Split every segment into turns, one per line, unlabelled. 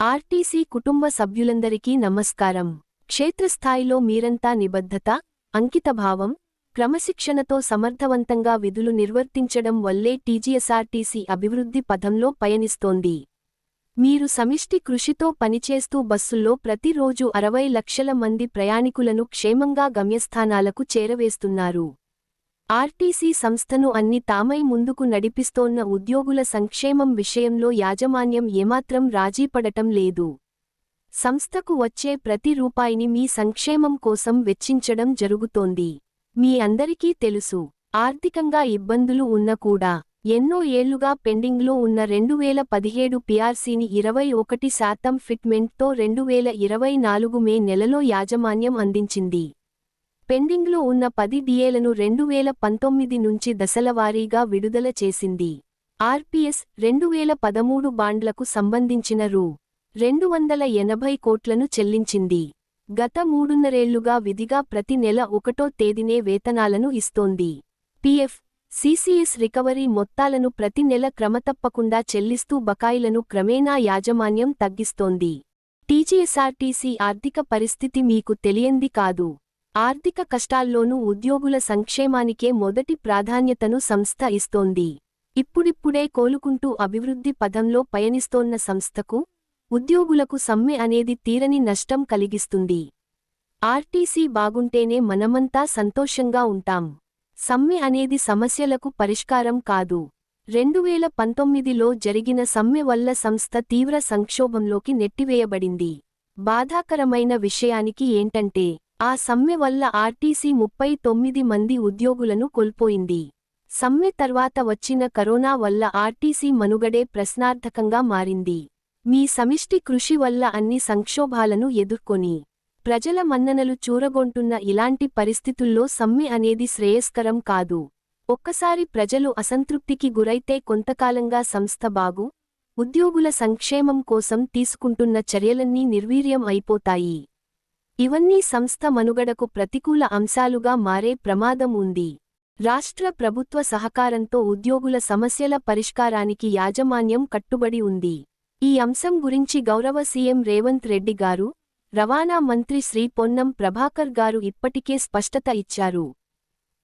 RTC కుటుంబ సభ్యులందరికీ నమస్కారం. క్షేత్రస్థాయిలో మీరంతా నిబద్ధత అంకితభావం క్రమశిక్షణతో సమర్థవంతంగా విధులు నిర్వర్తించడం వల్లే టీజీఎస్ఆర్టీసీ అభివృద్ధి పథంలో పయనిస్తోంది. మీరు సమిష్టి కృషితో పనిచేస్తూ బస్సుల్లో ప్రతిరోజు అరవై లక్షల మంది ప్రయాణికులను క్షేమంగా గమ్యస్థానాలకు చేరవేస్తున్నారు. ఆర్టీసీ సంస్థను అన్ని తామై ముందుకు నడిపిస్తోన్న ఉద్యోగుల సంక్షేమం విషయంలో యాజమాన్యం ఏమాత్రం రాజీపడటం లేదు. సంస్థకు వచ్చే ప్రతి రూపాయిని మీ సంక్షేమం కోసం వెచ్చించడం జరుగుతోంది. మీ అందరికీ తెలుసు ఆర్థికంగా ఇబ్బందులు ఉన్న కూడా ఎన్నో ఏళ్ళుగా పెండింగ్లో ఉన్న రెండువేల పదిహేడు పీఆర్సీని ఇరవై ఒకటి శాతం ఫిట్మెంట్తో రెండువేల ఇరవై నాలుగు మే నెలలో యాజమాన్యం అందించింది. పెండింగ్లో ఉన్న పది డిఏలను రెండువేల పంతొమ్మిది నుంచి దశలవారీగా విడుదల చేసింది. ఆర్పీఎస్ రెండువేల పదమూడు బాండ్లకు సంబంధించిన రూ. రెండు వందల ఎనభై కోట్లను చెల్లించింది. గత మూడున్నరేళ్ళుగా విధిగా ప్రతి నెల ఒకటో తేదీనే వేతనాలను ఇస్తోంది. పిఎఫ్ సిసిఎస్ రికవరీ మొత్తాలను ప్రతి నెల క్రమతప్పకుండా చెల్లిస్తూ బకాయిలను క్రమేణా యాజమాన్యం తగ్గిస్తోంది. టీజీఎస్ఆర్టీసీ ఆర్థిక పరిస్థితి మీకు తెలియంది కాదు. ఆర్థిక కష్టాల్లోనూ ఉద్యోగుల సంక్షేమానికే మొదటి ప్రాధాన్యతను సంస్థ ఇస్తోంది. ఇప్పుడిప్పుడే కోలుకుంటూ అభివృద్ధి పదంలో పయనిస్తోన్న సంస్థకు ఉద్యోగులకు సమ్మె అనేది తీరని నష్టం కలిగిస్తుంది. ఆర్టీసీ బాగుంటేనే మనమంతా సంతోషంగా ఉంటాం. సమ్మె అనేది సమస్యలకు పరిష్కారం కాదు. రెండువేల పంతొమ్మిదిలో జరిగిన సమ్మె వల్ల సంస్థ తీవ్ర సంక్షోభంలోకి నెట్టివేయబడింది. బాధాకరమైన విషయానికి ఏంటంటే ఆ సమ్మె వల్ల ఆర్టీసీ ముప్పై తొమ్మిది మంది ఉద్యోగులను కోల్పోయింది. సమ్మె తర్వాత వచ్చిన కరోనా వల్ల ఆర్టీసీ మనుగడే ప్రశ్నార్థకంగా మారింది. మీ సమిష్టి కృషి వల్ల అన్ని సంక్షోభాలను ఎదుర్కొని ప్రజల మన్ననలు చూరగొంటున్న ఇలాంటి పరిస్థితుల్లో సమ్మె అనేది శ్రేయస్కరం కాదు. ఒక్కసారి ప్రజలు అసంతృప్తికి గురైతే కొంతకాలంగా సంస్థ బాగు ఉద్యోగుల సంక్షేమం కోసం తీసుకుంటున్న చర్యలన్నీ నిర్వీర్యం అయిపోతాయి. ఇవన్నీ సంస్థ మనుగడకు ప్రతికూల అంశాలుగా మారే ప్రమాదం ఉంది. రాష్ట్ర ప్రభుత్వ సహకారంతో ఉద్యోగుల సమస్యల పరిష్కారానికి యాజమాన్యం కట్టుబడి ఉంది. ఈ అంశం గురించి గౌరవ సీఎం రేవంత్ రెడ్డి గారు రవాణా మంత్రి శ్రీ పొన్నం ప్రభాకర్ గారు ఇప్పటికే స్పష్టత ఇచ్చారు.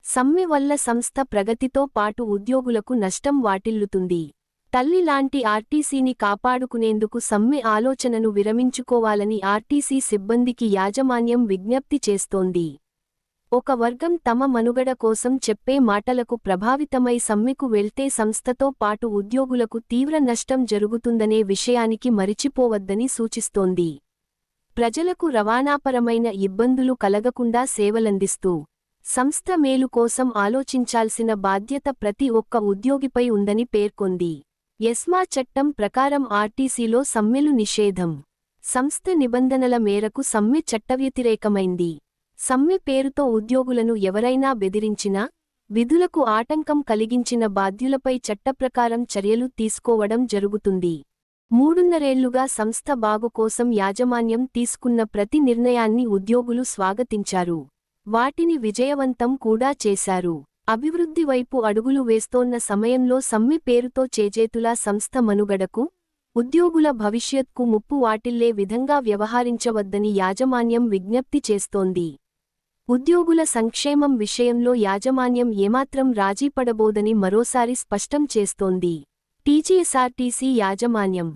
సమ్మె వల్ల సంస్థ ప్రగతితో పాటు ఉద్యోగులకు నష్టం వాటిల్లుతుంది. తల్లి లాంటి ఆర్టీసీని కాపాడుకునేందుకు సమ్మె ఆలోచనను విరమించుకోవాలని ఆర్టీసీ సిబ్బందికి యాజమాన్యం విజ్ఞప్తి చేస్తోంది. ఒక వర్గం తమ మనుగడ కోసం చెప్పే మాటలకు ప్రభావితమై సమ్మెకు వెళ్తే సంస్థతో పాటు ఉద్యోగులకు తీవ్ర నష్టం జరుగుతుందనే విషయానికి మరిచిపోవద్దని సూచిస్తోంది. ప్రజలకు రవాణాపరమైన ఇబ్బందులు కలగకుండా సేవలందిస్తూ సంస్థ మేలు కోసం ఆలోచించాల్సిన బాధ్యత ప్రతి ఒక్క ఉద్యోగిపై ఉందని పేర్కొంది. ఎస్మా చట్టం ప్రకారం ఆర్టీసీలో సమ్మెలు నిషేధం. సంస్థ నిబంధనల మేరకు సమ్మె చట్టవ్యతిరేకమైంది. సమ్మె పేరుతో ఉద్యోగులను ఎవరైనా బెదిరించినా విధులకు ఆటంకం కలిగించిన బాధ్యులపై చట్టప్రకారం చర్యలు తీసుకోవడం జరుగుతుంది. మూడున్నరేళ్ళుగా సంస్థ బాగు కోసం యాజమాన్యం తీసుకున్న ప్రతి నిర్ణయాన్ని ఉద్యోగులు స్వాగతించారు. వాటిని విజయవంతం కూడా చేశారు. అభివృద్ధి వైపు అడుగులు వేస్తోన్న సమయంలో సమ్మె పేరుతో చేజేతులా సంస్థ మనుగడకు ఉద్యోగుల భవిష్యత్కు ముప్పు వాటిల్లే విధంగా వ్యవహరించవద్దని యాజమాన్యం విజ్ఞప్తి చేస్తోంది. ఉద్యోగుల సంక్షేమం విషయంలో యాజమాన్యం ఏమాత్రం రాజీపడబోదని మరోసారి స్పష్టం చేస్తోంది. టీజీఎస్ఆర్టీసీ యాజమాన్యం